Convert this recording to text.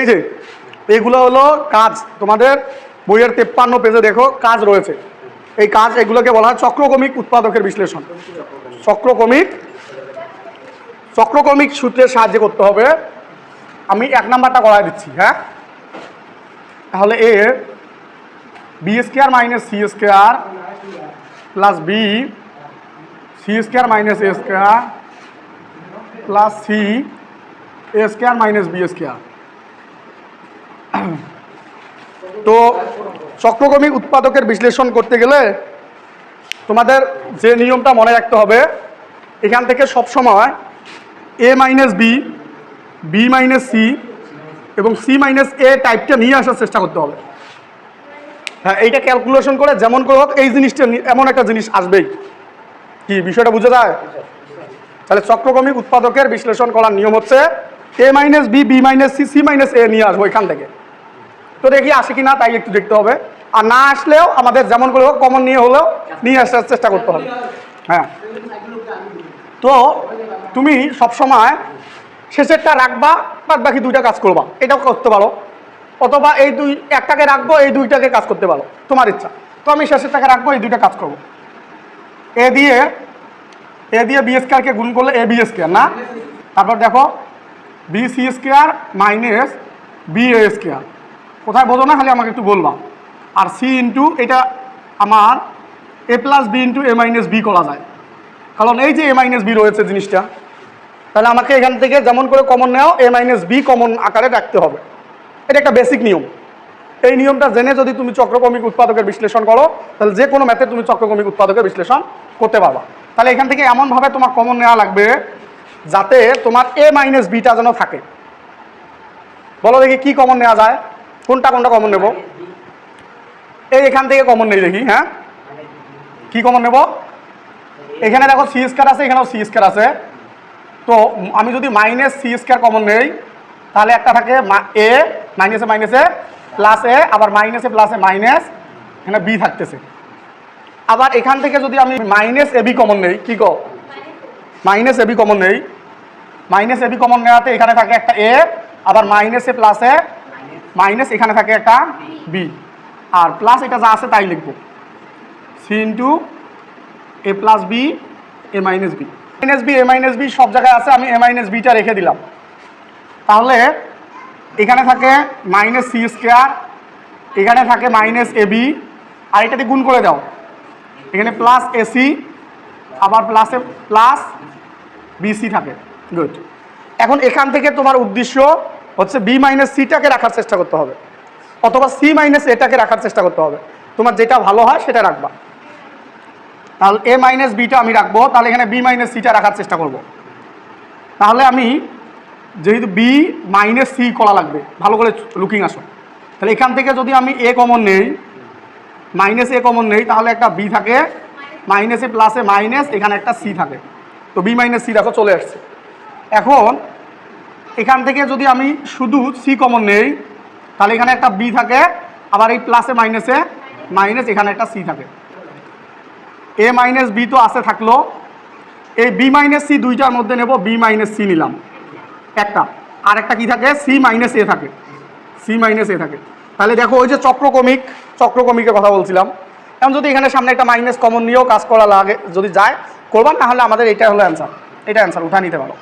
এই যে, এগুলো হলো কাজ। তোমাদের বইয়ের তেপ্পান্ন পেজে দেখো, কাজ রয়েছে। এই কাজ, এগুলোকে বলা হয় চক্রকমিক উৎপাদকের বিশ্লেষণ। চক্রকমিক চক্রকমিক সূত্রের সাহায্যে করতে হবে। আমি এক নাম্বারটা করাই দিচ্ছি হ্যাঁ? তাহলে A B square minus C square plus B C square minus A square plus C A square minus B square তো চক্রকমিক উৎপাদকের বিশ্লেষণ করতে গেলে তোমাদের যে নিয়মটা মনে রাখতে হবে, এখান থেকে সবসময় A minus B B minus C এবং সি মাইনাস এ টাইপটা নিয়ে আসার চেষ্টা করতে হবে। হ্যাঁ এইটা ক্যালকুলেশন করে যেমন করে হোক, এই জিনিসটা এমন একটা জিনিস আসবেই। কি, বিষয়টা বুঝে যায়? তাহলে চক্রকমিক উৎপাদকের বিশ্লেষণ করার নিয়ম হচ্ছে A minus B B minus C C minus A নিয়ে আসব এখান থেকে। তো দেখি আসে কি না তাই একটু দেখতে হবে। আর না আসলেও আমাদের যেমন করে হোক কমন নিয়ে হলেও নিয়ে আসার চেষ্টা করতে হবে। হ্যাঁ। তো তুমি সবসময় শেষেরটা রাখবা, বাদ বাকি দুইটা কাজ করবা। এটাও করতে পারো। অথবা এই দুই, একটাকে রাখব, এই দুইটাকে কাজ করতে পারো। তোমার ইচ্ছা। তো আমি শেষেরটাকে রাখব, এই দুইটা কাজ করব। এ দিয়ে এ দিয়ে বি স্কোয়ারকে গুণ করলে এ বি স্কোয়ার না? তারপর দেখো B C square minus B A square কোথায় বোঝো না, খালি আমাকে একটু বলবা। আর সি ইন্টু এটা আমার A plus B into A minus B করা যায়। কারণ এই যে এ মাইনাস বি রয়েছে জিনিসটা, তাহলে আমাকে এখান থেকে যেমন করে কমন নেওয়া এ মাইনাস বি কমন আকারে রাখতে হবে। এটা একটা বেসিক নিয়ম। এই নিয়মটা জেনে যদি তুমি চক্রকমিক উৎপাদকের বিশ্লেষণ করো, তাহলে যে কোনো ম্যাথে তুমি চক্রকমিক উৎপাদকের বিশ্লেষণ করতে পারবা। তাহলে এখান থেকে এমনভাবে তোমার কমন নেওয়া লাগবে, যাতে তোমার এ মাইনাস বিটা যেন থাকে। বলো দেখি কি কমন নেওয়া যায়। কোনটা কোনটা কমন নেব? এই এখান থেকে কমন নেই দেখি হ্যাঁ? কি কমন নেব? এখানে দেখো সি স্কোয়ার আছে, এখানেও সি স্কোয়ার আছে। তো আমি যদি মাইনাস সি স্কোয়ার কমন নেই, তাহলে একটা থাকে এ মাইনাসে মাইনাসে প্লাস এ আবার মাইনাসে প্লাসে মাইনাস এখানে বি থাকতেছে। আবার এখান থেকে যদি আমি মাইনাস এবি কমন নেই, কি কো মাইনাস এবি কমন নেই। মাইনাস এবি কমন নেওয়াতে এখানে থাকে একটা এ আবার মাইনাসে প্লাসে মাইনাস এখানে থাকে একটা বি আর প্লাস এটা যা আছে তাই লিখব। C into A plus B A minus B minus B A minus B সব জায়গায় আছে, আমি এ মাইনাস বিটা রেখে দিলাম। তাহলে এখানে থাকে মাইনাস সি স্কোয়ার এখানে থাকে মাইনাস এ বি আর এটাতে গুণ করে দাও। এখানে প্লাস এসি আবার প্লাসে প্লাস বিসি থাকে। গুড এখন এখান থেকে তোমার উদ্দেশ্য হচ্ছে বি মাইনাস সিটাকে রাখার চেষ্টা করতে হবে। অথবা সি মাইনাস এটাকে রাখার চেষ্টা করতে হবে। তোমার যেটা ভালো হয় সেটা রাখবা। তাহলে এ মাইনাস বিটা আমি রাখব, তাহলে এখানে বি মাইনাস সিটা রাখার চেষ্টা করব। তাহলে আমি যেহেতু বি মাইনাস সি করা লাগবে, ভালো করে লুকিং আসো। তাহলে এখান থেকে যদি আমি এ কমন নেই মাইনাস এ কমন নেই, তাহলে একটা বি থাকে মাইনাসে প্লাসে মাইনাস এখানে একটা সি থাকে। তো বি মাইনাস সি রাখো চলে আসছে। এখন এখান থেকে যদি আমি শুধু সি কমন নেই, তাহলে এখানে একটা বি থাকে, আবার এই প্লাসে মাইনাসে মাইনাস এখানে একটা সি থাকে। এ মাইনাস বি তো আছে থাকল। এই বি মাইনাস সি দুইটার মধ্যে নেব বি মাইনাস সি নিলাম। একটা। আর একটা কি থাকে? সি মাইনাস এ থাকে। সি মাইনাস এ থাকে। তাহলে দেখো, ওই যে চক্রকমিক চক্রকমিকের কথা বলছিলাম। এখন যদি এখানে সামনে একটা মাইনাস কমন নিয়েও কাজ করা লাগে, যদি যায় করবার না হলে আমাদের এটা হলো অ্যান্সার এটা অ্যান্সার উঠা নিতে পারো।